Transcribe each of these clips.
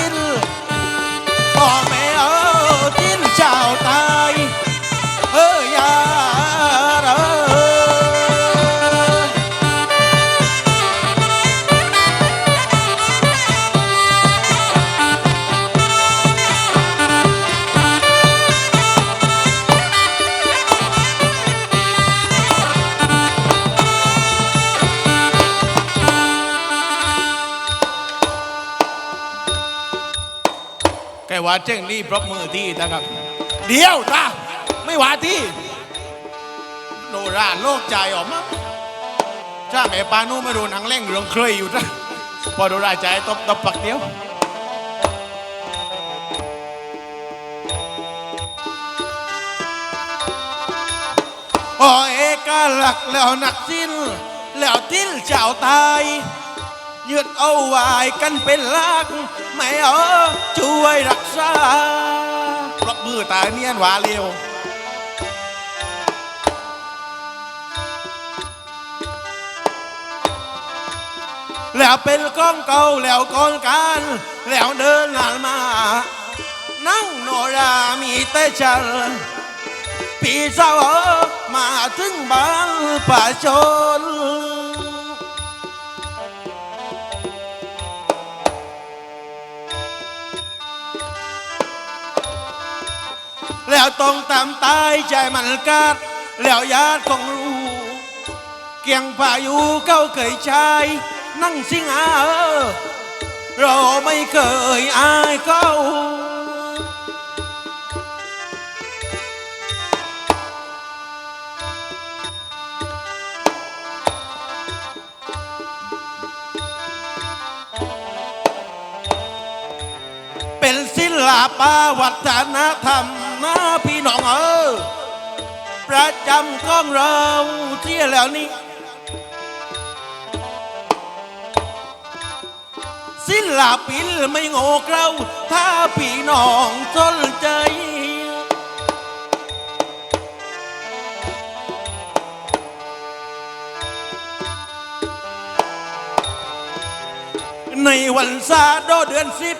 ดินพ่อแม่เออทิ้นเจ้าตา ว่าเจ้งนี่ปรบมือที่นะครับ เดียวตาไม่ว่าที่โนราโลกใจออกมั้งจ้าแม่ปานูไม่รู้หนังเล่งเรืองเคยอยู่จ้ะพอโนราใจตบตบปักเดียวโอ้เอกลักแล้วนักสิ้นแล้วทิ้นเจ้าตาย ยึดเอาไว้กันเป็นหลักไม่เออช่วยรักษาปรบมือตายเนียนหวาเร็วแล้วเป็นก้องเก่าแล้วก้อนการแล้วเดินหลานมา นั่งโนรามีแต่ฉันพี่สาวมาถึงบ้านป่าชน แล้วต้องตามตายใจมันกัดแล้วญาติของรู้เกียงพายุเขาเคยใช้นั่งสิงหาเออเราไม่เคยอายเขาเป็นศิลปวัฒนธรรม นะพี่น้องเออประจำของเราเที่ยแล้วนี้ศิลปินไม่โง่เกลาถ้าพี่น้องสนใจในวันซาโดเดือนสิบ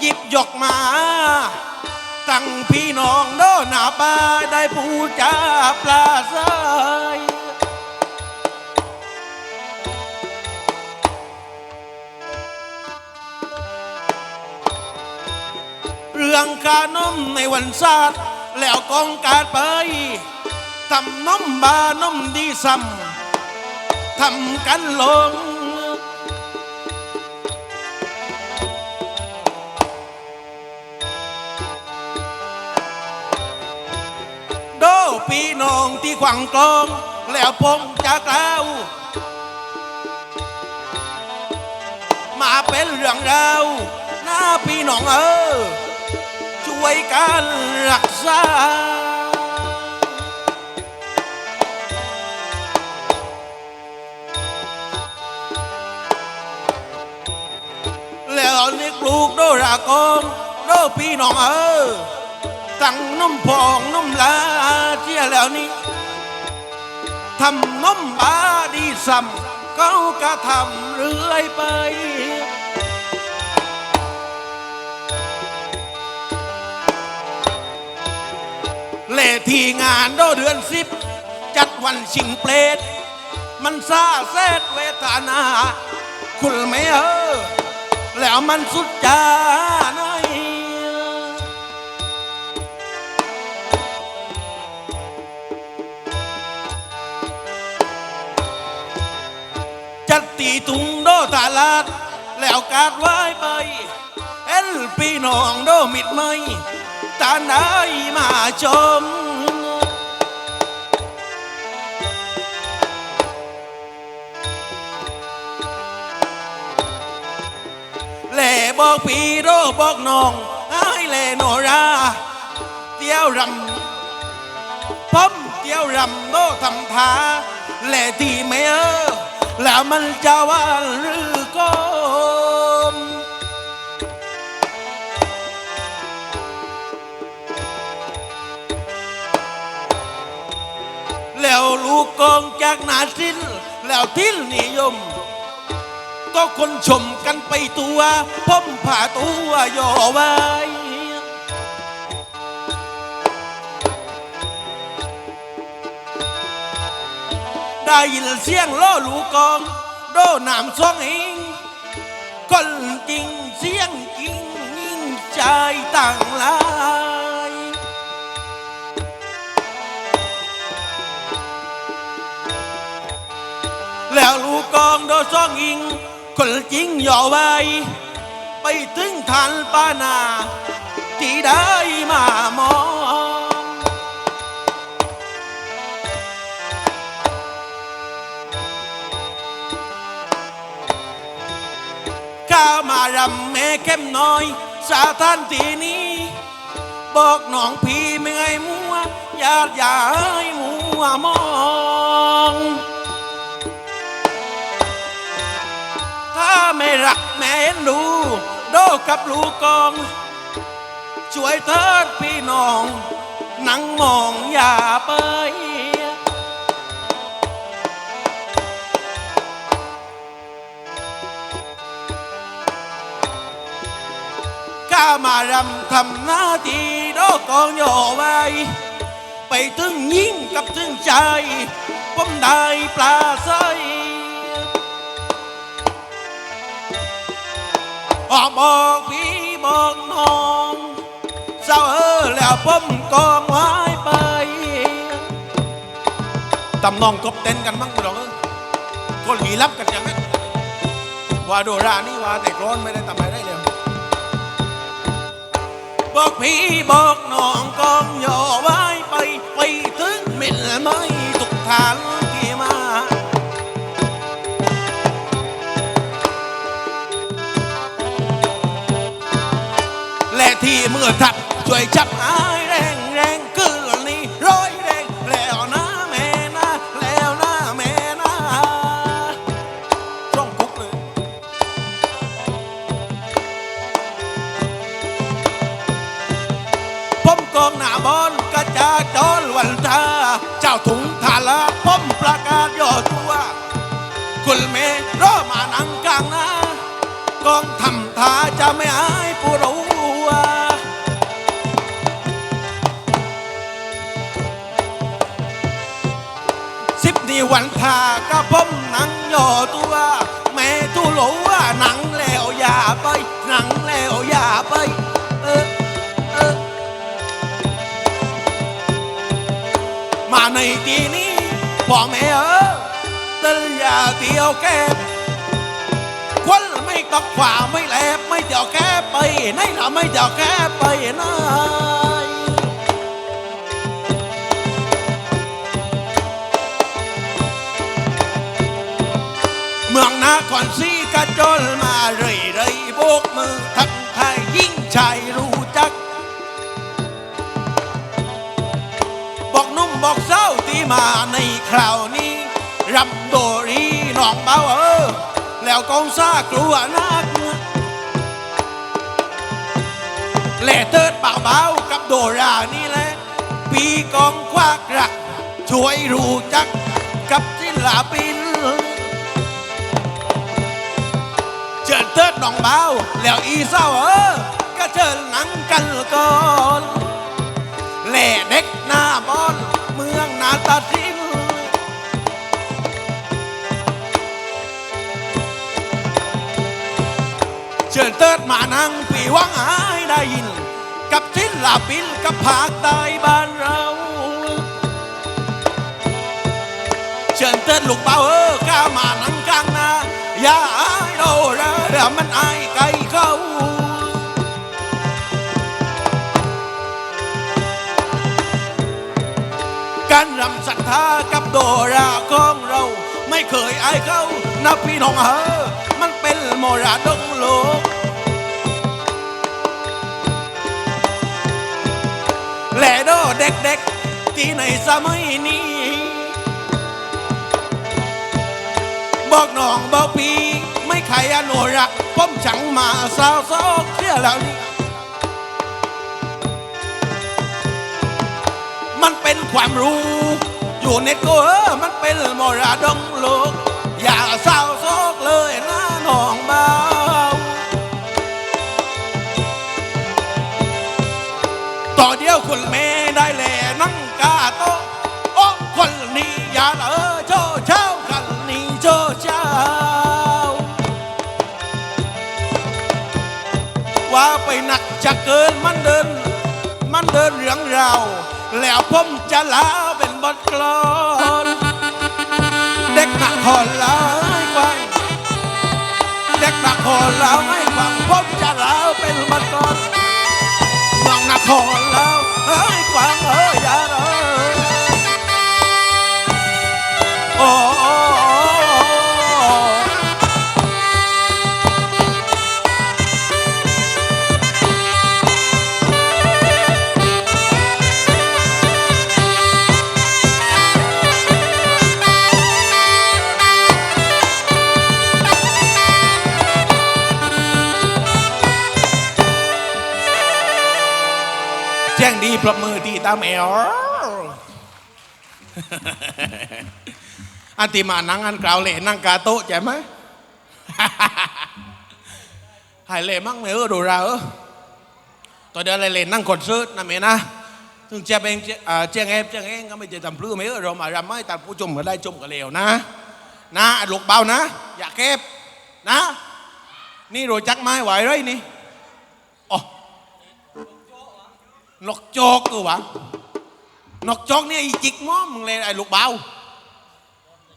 หยิบยกมาังพี่น้องโดหนาบาได้พูจาปลาใสเรื่องขานมในวันศาสตร์แล้วกองการไปทำนมบานมดีซ้ำทำกันลง ที่ขวังกลองแล้วพงจะกล่าวมาเป็นเรื่องราวหน้าพี่น้องเออ ช่วยกันรักษาแล้วนี่ปลูกโดรากองโดพี่น้องเออตั้งน้มพองน้มลาเที่ยแล้วนี้ ทำน้มบาดีซ้ำเขาก็ทำเรื่อยไป เลทีงานโดเดือนสิบ จัดวันชิงเปรตมันซาเซตเวทนา คุณไม่เออ แล้วมันสุดจาน่อ จัดตีตุงโดตาลาด แล้วกาดไว้ไปเอ็นพี่น้องโดมิดไม่ตาได้มาชมแหล่บอกพี่โดบอกน้องให้แหล่โนราเตี้ยวรำผมเที่ยวรำโนทำท่าแหล่ที่ไม่เออ แล้วมันจะว่าหรือก้มแล้วลูกกองจากนาสิ้น แล้วทิ้นนิยม ก็คนชมกันไปตัวผมผ่าตัวย่อไว้ ได้ยินเสียงล้อลูกกอง โดนามซองเองคนจริงเสียงจริงยิ่งใจต่างหลายแล้วลูกกองโดนซองอิงคนจริงย่อไว้ไปถึงทันป้านาที่ได้มามองำแม่เข้มน้อย สาท่านทีนี้ บอกน้องพี่ไม่ไงมัวอยาอย่าให้มัวมองถ้าไม่รักแม่เอ็นดูโดกับลูกกอง ช่วยเถิดพี่น้อง นั่งมองอย่าไป ข้ามารำทำหน้าที่โดกองโยไว้ ไปถึงยิ่งกับถึงใจผมได้ปลาใสออบอกพี่บอกน้องเศร้าเออแล้วผมกองไว้ไปตำนองกบเต้นกันบ้งพี่น้องเออคนหลีลับกันยังไงว่าโดรานี่ว่าแต่ร้อนไม่ได้ทำอะไรได้ บอกพี่บอกน้องกองย่อไว้ไปไปถึงมิลไม่ทุกทานที่มาและที่เมื่อทักช่วยจับหา องหน้าบอลกระจาจรวันทาเจ้าถุงทาละผมประกาศย่อตัวคุณเมรอมานังกลางนากองทำทาจะไม่อายผู้รู้ว่าสิบนี่วันทาก็ผมนังย่อตัวแม่ทุรู้ว่าหนัง ในทีนี้พ่อแม่เออตือนอย่าเที่ยวแก้คนไม่ตอกขวาไม่แลบไม่เที่ยวแค่ไปไหนละไม่เที่ยวแค่ไปไหนเมืองนาครศรีกระจนมาเรื่อยเรยๆโบกมือทักทายยิ่งชายรู้จัก บอกนุ่มบอกเศร้า มาในคราวนี้รำโดรีน้องเบาเออ แล้วกองซากลัวนักแหล่เติดเบาเบากับโดรานี่แหละ ปีกองควักรัก ช่วยรู้จักกับศิลปินเชิญเติดน้องเบาแล้วอีเศร้าเออ ก็เชิญหนังกันก่อนแหล่เด็กหน้าบอน เมืองนาตาทินเชิญเติดมานั่งปีวังหายได้ยิน กับศิลปินกับภาคใต้บ้านเรา เชิญเติดลูกเบาเออก้ามานั่งกลางนาอย่าอายโดระเดมันอายไกล การรำศรัทธากับโดราของเรา ไม่เคยอายเขานับพี่น้องเฮอมันเป็นมรดกโลกแหล่โดเด็กๆ ที่ในสมัยนี้ บอกน้องบอกพี่ ไม่ใครอนุรักษ์ผมฉังมาสาวซอกเสียแล้วนี่็นความรู้ อยู่เน็ตก็มันเป็นมรดกโลก อย่าเศร้าโศกเลยนะน้องเบาต่อเดียวคนแม่ได้แลนั่งกาโตโอ้คนนี้อย่าเออโชเช้ากันนี้โชเช้าว่าไปหนักจะเกินมันเดิน มันเดินเรื่องเรา แล้วผมจะลาเป็นบทกลอนเด็กหนักหอนลาให้ฟังเด็กหนักหอนลาให้ฟังผมจะลาเป็นบทกลอนน้องหนักหอนลาให้ฟังเอออย่าเอโอ้ มือดีตามแอลอันที่มานั่งอันกล่าวเล่นั่งกาโต๊ะใช่ไหมหายเล่มั่งไหมเออดูเราเออตัวเดียวเลยเล่นนั่งกดซื้อนะเมนะถึงเจะเป็นอ่าเจียงเอฟเจียงเองก็ไม่จะทำพลื้อไหมเออเรามารำไม่ตัดผู้ชมก็ได้ชมกันเร็วนะนะลูกเบานะ อย่าเก็บนะ นี่รู้จักไม้ไหวไรนี่ นกโจกกูวะนกโจกเนี่ยอีจิกม้อมมึงเลยไอ้ลูกเบา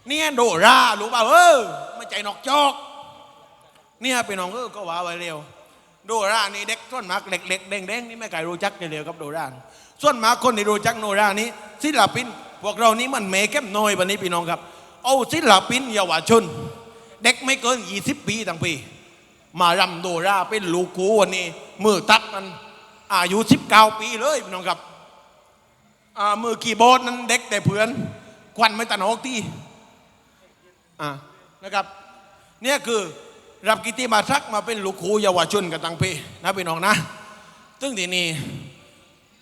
เนี่ยโดราลูกเบาเออไม่ใจนกโจก เนี่ยพี่น้องเออก็ว่าไว้เร็ว โดรานี่เด็กส่วนมากเล็กๆแดงๆนี่ไม่ใครรู้จักกันเร็วกับโดราส่วนมากคนที่รู้จักโนรานี้ศิลปินพวกเรานี่มันเมเข้มน้อยวันนี้พี่น้องครับ เอาศิลปินเยาวชน เด็กไม่เกิน 20 ปีทั้งปี มารำโดราเป็นลูกกูวันนี้มือตักมัน อายุ19 ปีเลยพี่น้องครับมือกีย์บอร์ดนั้นเด็กแต่เพื่อนควันไม่ตันออกที่นะครับเนี่ยคือรับกิติมาศักมาเป็นลูกครูเยาวชนกันตั้งปีนะพี่น้องนะซึ่งทีนี้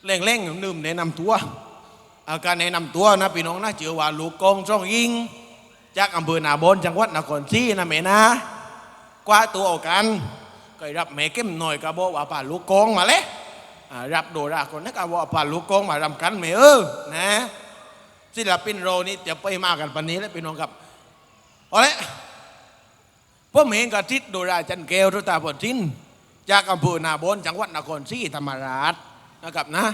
เร่งเร่งๆนึ่มแนะนำตัวอาการแนะนำตัวนะพี่น้องนะเจือว่าลูกกองช่องยิงจากอำเภอนาบอนจังหวัดนครศรีนะแม่นะกว่าตัวเอากันก็รับแม่เข้มหน่อยก็บอกว่าป่าลูกกองมาเลย รับโดราคนนั้นก็ว่าผ่านลูกกองมารำกันไหมเออนะศิลปินโรนี่จะไปมากันปันนี้แล้วพี่น้องครับเอาละผมเห็นกับทิศโดราจันเกลทุตาผลทินจากอำเภอนาบนจังหวัดนครศรีธรรมราชนะครับนะ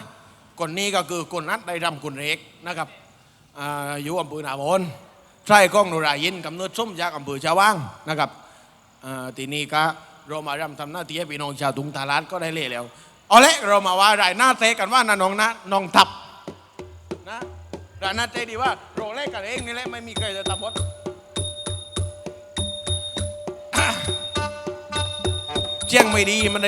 คนนี้ก็คือคนนัดได้รำคนเล็กนะครับออยู่อำเภอนาบนใช่ก้องโดรายินกำเนิดส้มจากอำเภอชาวว่างนะครับทีนี้ก็เรามารำทำหน้าที่ให้พี่น้องชาวทุงตาลาดก็ได้เล่แล้ว เอาละเรามาว่ารายหน้าเตะกันว่านะน้องนะน้องทับนะรายหน้าเตะดีว่าโรเล่กันเองนี่แหละไม่มีใครจะตับหมดเจียงไม่ดีมันได้